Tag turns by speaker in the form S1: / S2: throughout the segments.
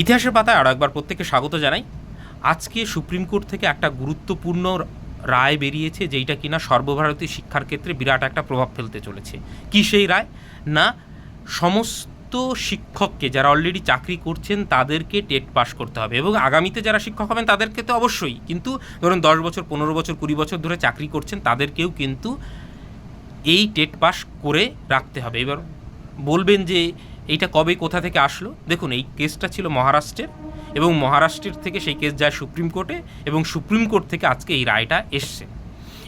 S1: ইতিহাসের পাতায় আরও একবার প্রত্যেককে স্বাগত জানাই। আজকে সুপ্রিম কোর্ট থেকে একটা গুরুত্বপূর্ণ রায় বেরিয়েছে যেইটা কিনা সর্বভারতীয় শিক্ষার ক্ষেত্রে বিরাট একটা প্রভাব ফেলতে চলেছে। কি সেই রায়? না, সমস্ত শিক্ষককে যারা অলরেডি চাকরি করছেন তাদেরকে টেট পাস করতে হবে এবং আগামীতে যারা শিক্ষক হবেন তাদেরকে তো অবশ্যই। কিন্তু ধরুন দশ বছর, পনেরো বছর, কুড়ি বছর ধরে চাকরি করছেন তাদেরকেও কিন্তু এই টেট পাস করে রাখতে হবে। এবার বলবেন যে এইটা কবে কোথা থেকে আসলো? দেখুন, এই কেসটা ছিল মহারাষ্ট্রের এবং মহারাষ্ট্রের থেকে সেই কেস যায় সুপ্রিম কোর্টে এবং সুপ্রিম কোর্ট থেকে আজকে এই রায়টা এসছে।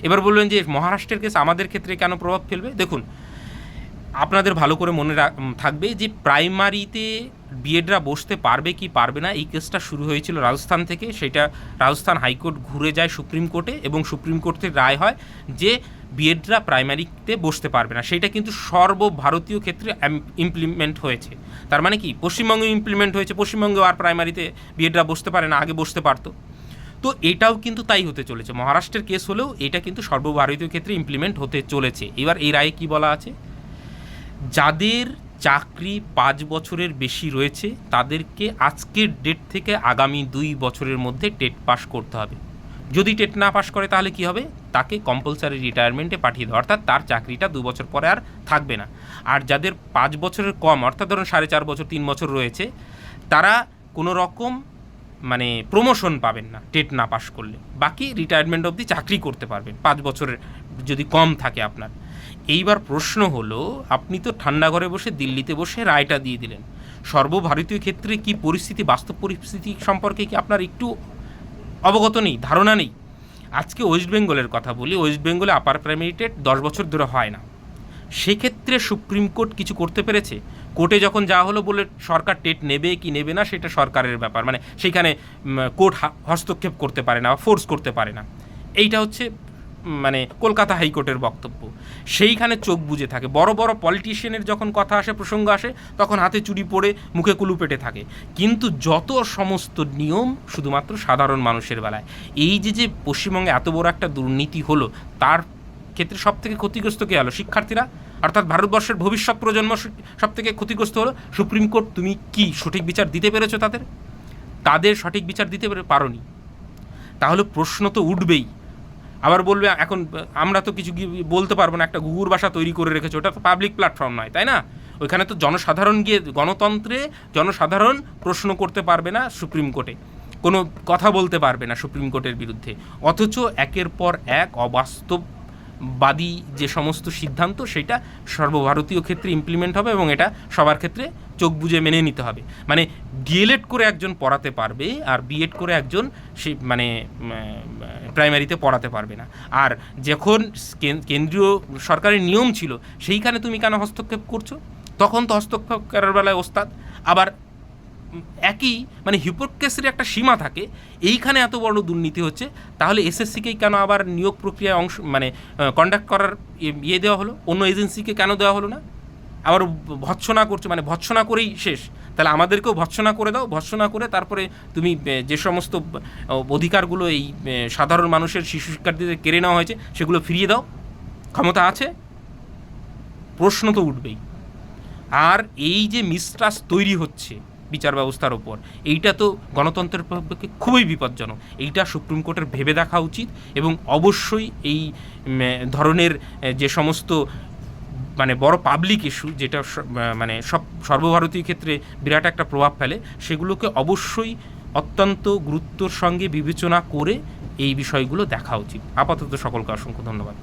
S1: এবার বললেন যে, মহারাষ্ট্রের কেস আমাদের ক্ষেত্রে কেন প্রভাব ফেলবে? দেখুন, আপনাদের ভালো করে মনে থাকবে যে, প্রাইমারিতে বিএডরা বসতে পারবে কি পারবে না, এই কেসটা শুরু হয়েছিল রাজস্থান থেকে। সেটা রাজস্থান হাইকোর্ট ঘুরে যায় সুপ্রিম কোর্টে এবং সুপ্রিম কোর্টের রায় হয় যে বিএডরা প্রাইমারিতে বসতে পারবে না। সেটা কিন্তু সর্বভারতীয় ক্ষেত্রে ইমপ্লিমেন্ট হয়েছে। তার মানে কি? পশ্চিমবঙ্গে ইমপ্লিমেন্ট হয়েছে পশ্চিমবঙ্গে আর প্রাইমারিতে বিএডরা বসতে পারে না, আগে বসতে পারতো। তো এটাও কিন্তু তাই হতে চলেছে। মহারাষ্ট্রের কেস হলেও এটা কিন্তু সর্বভারতীয় ক্ষেত্রে ইমপ্লিমেন্ট হতে চলেছে। এবার এই রায়ে কি বলা আছে? যাদের চাকরি পাঁচ বছরের বেশি রয়েছে, তাদেরকে আজকের ডেট থেকে আগামী দুই বছরের মধ্যে টেট পাস করতে হবে। যদি টেট না পাশ করে তাহলে কি হবে? তাকে কম্পালসারি রিটায়ারমেন্টে পাঠিয়ে দেওয়া অর্থাৎ তার চাকরিটা দু বছর পরে আর থাকবে না। আর যাদের পাঁচ বছরের কম, অর্থাৎ ধরুন সাড়ে চার বছর, তিন বছর রয়েছে, তারা কোনো রকম মানে প্রমোশন পাবেন না টেট না পাশ করলে। বাকি রিটায়ারমেন্ট অবধি চাকরি করতে পারবেন, পাঁচ বছরের যদি কম থাকে আপনার। এইবার প্রশ্ন হলো, আপনি তো ঠান্ডা ঘরে বসে দিল্লিতে বসে রায়টা দিয়ে দিলেন। সর্বভারতীয় ক্ষেত্রে কি পরিস্থিতি, বাস্তব পরিস্থিতি সম্পর্কে কি আপনার একটু অবগত নেই, ধারণা নেই। আজকে ওয়েস্ট বেঙ্গলের কথা বলি ওয়েস্ট বেঙ্গলে আপার প্রাইমারি টেট দশ বছর ধরে হয় না। সেক্ষেত্রে সুপ্রিম কোর্ট কিছু করতে পেরেছে? কোর্টে যখন যা হলো বলে সরকার টেট নেবে কি নেবে না, সেটা সরকারের ব্যাপার। মানে সেইখানে কোর্ট হস্তক্ষেপ করতে পারে না বা ফোর্স করতে পারে না। এইটা হচ্ছে মানে কলকাতা হাইকোর্টের বক্তব্য। সেইখানে চোখ বুজে থাকে। বড় বড় পলিটিশিয়ানের যখন কথা আসে, প্রসঙ্গ আসে, তখন হাতে চুরি পড়ে মুখে কুলু পেটে থাকে। কিন্তু যত সমস্ত নিয়ম শুধুমাত্র সাধারণ মানুষের বেলায়, এই যে যে পশ্চিমবঙ্গে এত বড় একটা দুর্নীতি হলো, তার ক্ষেত্রে সব থেকে ক্ষতিগ্রস্ত কে হলো? শিক্ষার্থীরা? অর্থাৎ ভারতবর্ষের ভবিষ্যৎ প্রজন্ম সব থেকে ক্ষতিগ্রস্ত হলো সুপ্রিম কোর্ট। তুমি কি সঠিক বিচার দিতে পেরেছ তাদের? তাদের সঠিক বিচার দিতে পেরে, পারোনি। তাহলে প্রশ্ন তো উঠবেই। আবার বলবে, এখন আমরা তো কিছু বলতে পারব না, একটা গুগুর বাসা তৈরি করে রেখেছে, ওটা তো পাবলিক প্ল্যাটফর্ম নয়, তাই না? ওইখানে তো জনসাধারণ গিয়ে, গণতন্ত্রে জনসাধারণ প্রশ্ন করতে পারবে না সুপ্রিম কোর্টে, কোনো কথা বলতে পারবে না সুপ্রিম কোর্টের বিরুদ্ধে, অথচ একের পর এক অবাস্তববাদী যে সমস্ত সিদ্ধান্ত, সেটা সর্বভারতীয় ক্ষেত্রে ইমপ্লিমেন্ট হবে এবং এটা সবার ক্ষেত্রে চোখ বুজে মেনে নিতে হবে। মানে ডিএলএড করে একজন পড়াতে পারবে আর বিএড করে একজন সে মানে প্রাইমারিতে পড়াতে পারবে না। আর যখন কেন্দ্রীয় সরকারের নিয়ম ছিল, সেইখানে তুমি কেন হস্তক্ষেপ করছ? তখন তো হস্তক্ষেপ করার বেলায় ওস্তাদ, আবার একই মানে হিপোক্রেসির একটা সীমা থাকে, এইখানে এত বড় দুর্নীতি হচ্ছে, তাহলে এসএসসিকেই কেন আবার নিয়োগ প্রক্রিয়ায় অংশ মানে কন্ডাক্ট করার ইয়ে- ইয়ে দেওয়া হলো? অন্য এজেন্সিকে কেন দেওয়া হলো না? আবার ভৎসনা করছে মানে ভৎসনা করেই শেষ। তাহলে আমাদেরকেও ভৎসনা করে দাও, ভৎসনা করে তারপরে তুমি যে সমস্ত অধিকারগুলো এই সাধারণ মানুষের, শিশু শিক্ষার্থীদের কেড়ে নেওয়া হয়েছে, সেগুলো ফিরিয়ে দাও। ক্ষমতা আছে? প্রশ্ন তো উঠবেই। আর এই যে মিসট্রাস্ট তৈরি হচ্ছে বিচার ব্যবস্থার ওপর। এইটা তো গণতন্ত্রের পক্ষে খুবই বিপজ্জনক। এইটা সুপ্রিম কোর্টের ভেবে দেখা উচিত এবং অবশ্যই এই ধরনের যে সমস্ত মানে বড় পাবলিক ইস্যু যেটা মানে সব সর্বভারতীয় ক্ষেত্রে বিরাট একটা প্রভাব ফেলে, সেগুলোকে অবশ্যই অত্যন্ত গুরুত্বর সঙ্গে বিবেচনা করে এই বিষয়গুলো দেখা উচিত। আপাতত সকলকে অসংখ্য ধন্যবাদ।